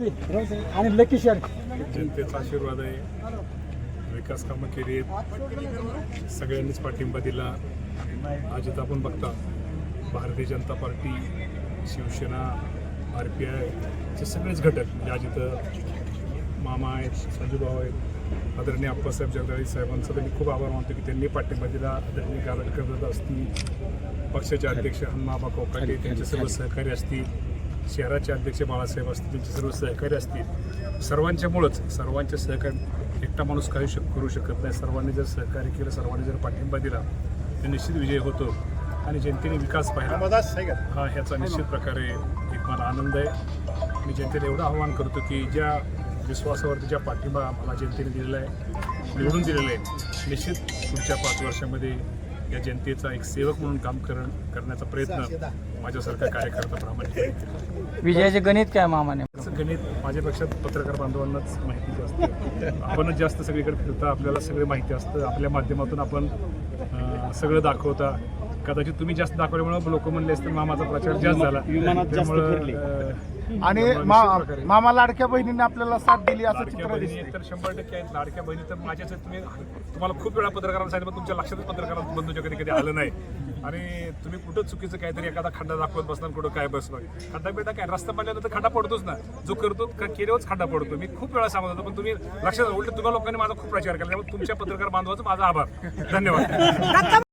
आणि lucky shirt जनतेचा आशीर्वाद आहे. विकास कामं केली आहेत. सगळ्यांनीच पाठिंबा दिला. आज आपण बघता Bharatiya Janata party Shivsena R P I आयचे सगळेच घटक म्हणजे आज इथं मामा आहेत संजूभाऊ आहेत आदरणीय अप्पासाहेब जगदाळी साहेबांचा तर मी खूप आभार मानतो की त्यांनी पाठिंबा दिला. आदरणीय गारडकर असतील पक्षाचे अध्यक्ष हनुमाबा कोकाटे त्यांचे सर्व सहकारी असतील. शहराचे अध्यक्ष बाळासाहेब असतील त्यांचे सर्व सहकारी असतील सर्वांच्यामुळंच सर्वांच्या सहकार्य एकटा माणूस काही शक करू शकत नाही. सर्वांनी जर सहकार्य केलं सर्वांनी जर पाठिंबा दिला तर निश्चित विजय होतो. आणि जनतेने विकास पाहिला. हा ह्याचा निश्चित प्रकारे एक मला आनंद आहे. मी जनतेला एवढं आवाहन करतो की ज्या विश्वासावरती ज्या पाठिंबा मला जनतेने दिलेला आहे निवडून दिलेला आहे निश्चित पुढच्या पाच वर्षामध्ये या जनतेचा एक सेवक म्हणून काम कर करण्याचा प्रयत्न माझ्यासारखा कार्यकर्ता प्रामाणिकपणे करेल. विजयाचे गणित काय मामाने? असं गणित माझ्यापेक्षा पत्रकार बांधवांनाच माहिती असतं. आपणच जास्त सगळीकडे फिरता आपल्याला सगळे माहिती असतं. आपल्या माध्यमातून आपण सगळं दाखवता. कदाचित तुम्ही जास्त दाखवल्यामुळे लोक म्हणले असतील मामाचा प्रचार जास्त झाला. त्यामुळं, आणि मामा लाडक्या बहिणीने आपल्याला साथ दिली असं चित्र दिसतंय. तर शंभर टक्के आहेत. लाडक्या बहिणी तर माझ्याच आहेत. तुम्ही तुम्हाला खूप वेळा पत्रकारांना सांगितलं पण तुमच्या लक्षातच पत्रकारांचं बंधूच्या कधी कधी आलं नाही. आणि तुम्ही कुठं चुकीचं काहीतरी एखादा खड्डा दाखवत बसणार कुठं काय बसणार? खड्डा बिड्डा काय? रस्ता पडल्यानंतर खड्डा पडतोच ना. जो करतो का केल्यावरच खड्डा पडतो. मी खूप वेळा सांगत होतो पण तुम्ही लक्षात उलट तुम्हाला लोकांनी माझा खूप प्रचार केला. त्यामुळे तुमच्या पत्रकार बांधवाचा माझा आभार. धन्यवाद.